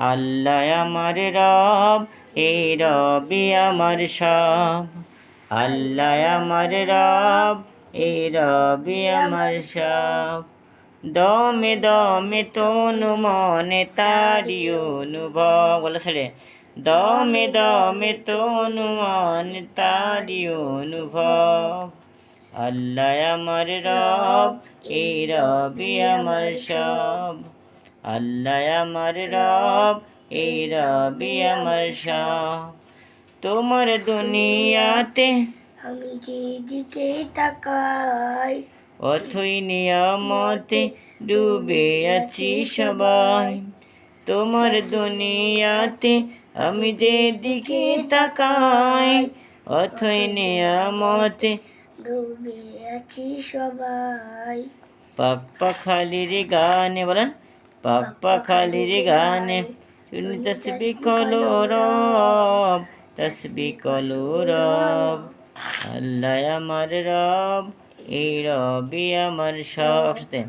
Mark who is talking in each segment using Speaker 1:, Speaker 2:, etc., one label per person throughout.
Speaker 1: আল্লাহ আমার রব এই রবি আমার সব। আল্লাহ আমার রব এই রবি আমার সব। দমে দমে তনু মনে তারি অনুভব। বলে ছেড়ে। দমে দমে তনু মনে তারি অনুভব। আল্লাহ আমার রব এই রবি আমার সব। আল্লাহ আমার রব এই রবি আমার সব। তোমার দুনিয়াতে
Speaker 2: আমি যেদিকে তাকাই
Speaker 1: অথই নিয়ামতে ডুবে আছি সবাই। তোমার দুনিয়াতে আমি যেদিকে তাকাই অথই নিয়ামতে
Speaker 2: ডুবে আছি সবাই।
Speaker 1: পাপ্পা খালির গানে বলেন। পাপ্পা খালির গানে শুনি তসবি কলো রব তসবি কলো রব আল্লাহ আমার রব এই রবি আমার সাথে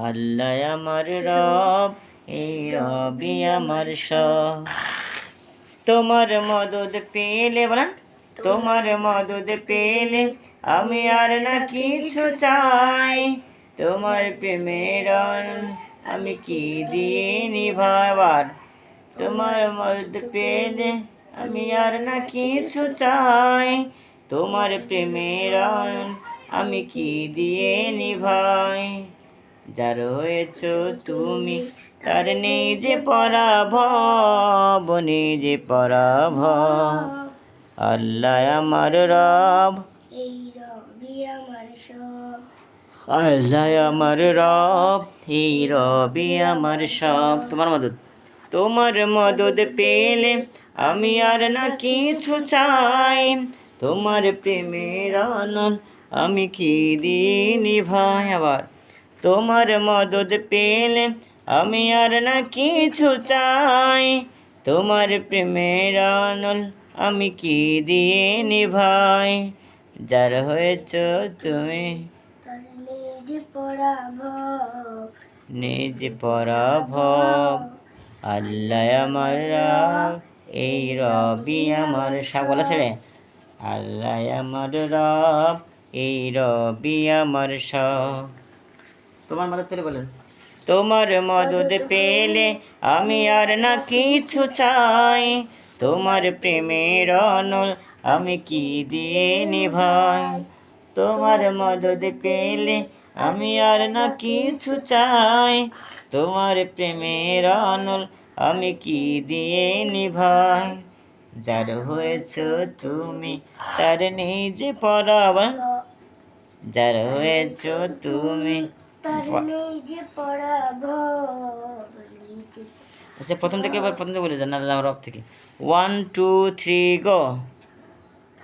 Speaker 1: আল্লাহ আমার রব এই রবি আমার সব তোমার মদদ পেলে বলেন তোমার মদদ পেলে আমি আর না কিছু চাই তোমার প্রেমের আমি কি দিয়ে নিভাবার তোমার মদদ পেলে আমি আর না কিছু চাই। তোমার প্রেমের আমি কি দিয়ে নিভাই যার হয়েছ তুমি তার নিজে পরাভব নিজে পরাভব। আল্লাহ আমার রব।
Speaker 2: এই রবি আমার সব।
Speaker 1: আল্লাহ আমার রব এই রবি আমার সব। তোমার মদত। তোমার মদত পেলে আমি আর না কিছু চাই। তোমার প্রেমের আনন্দ আমি কি দিয়ে নিভাই আবার? তোমার মদত পেলে আমি আর না কিছু চাই। তোমার প্রেমের আনন্দ আমি কি দিয়ে নিভাই? যার হয়েছ তুমি
Speaker 2: নিজে পড়াব
Speaker 1: নিজ পরাভব। আল্লাহ আমার রব এই রবি আমার সব। বলা ছেড়ে। আল্লাহ আমার রব এই রবি আমার সব। তোমার মদত পেলে বলেন। তোমার মদত পেলে আমি আর না কিছু চাই। তোমার প্রেমের অনল আমি কি দিয়ে নিভাই তোমার মদত পেলে আমি আর না কিছু চাই। তোমার প্রেমের অনল আমি কি দিয়ে নিভাই? যার হয়েছ তুমি তার নিজে পরাবা যার হয়েছ তুমি আচ্ছা প্রথম থেকে এবার প্রথম থেকে বলে যান না রব থেকে। One two three go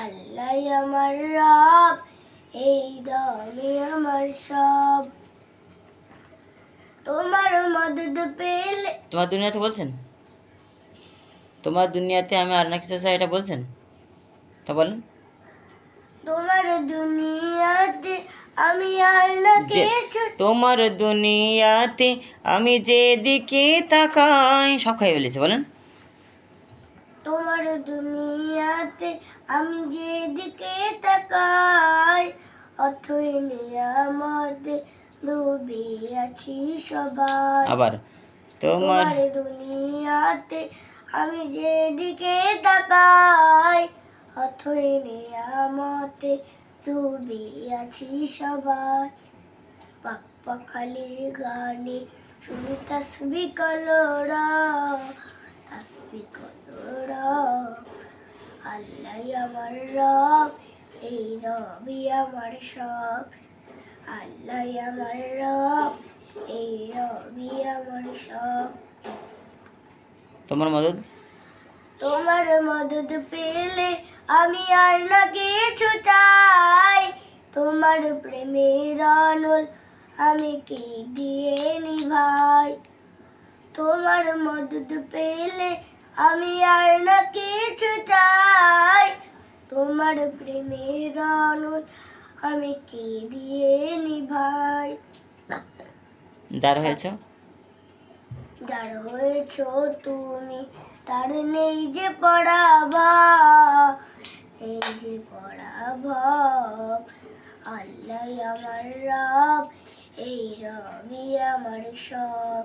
Speaker 2: আল্লাহ আমার রব এই দমে আমার সব। তোমার মদত পেলে
Speaker 1: তোমার দুনিয়াতে বলছেন? তোমার দুনিয়াতে আমি আর না কিছু চাই এটা বলছেন? তা বলেন।
Speaker 2: তোমার দুনিয়াতে আমি আর না কিছু
Speaker 1: তোমার দুনিয়াতে আমি যেদিকে তাকাই সব খাই ফেলেছে বলেন।
Speaker 2: তোমার দুনিয়াতে আমি যেদিকে তাকাই অথই নিয়ামতে ডুবে আছি সবাই।
Speaker 1: আবার
Speaker 2: তোমার দুনিয়াতে আমি যেদিকে তাকাই অথই নিয়ামতে ডুবে আছি সবাই। পাক পাখালির গানে শুনি তসবি কলোরা তসবি কলোরা আল্লাহ আমার রব এই রবি আমার সব। আল্লাহ আমার রব এই রবি আমার সব।
Speaker 1: তোমার মদত?
Speaker 2: তোমার মদত পেলে আমি আর না কিছু চাই। তোমার প্রেমের অনল আমি কি দিয়ে নিভাই? তোমার মদত পেলে আমি আর না কিছু চাই। তোমার প্রেমের অনল আমি কি দিয়ে নিভাই?
Speaker 1: যার হয়েছ?
Speaker 2: যার হয়েছ তুমি তার নেই যে পড়াভাব এই যে পড়াভাব আল্লাহ আমার রব এই রবি আমার সব।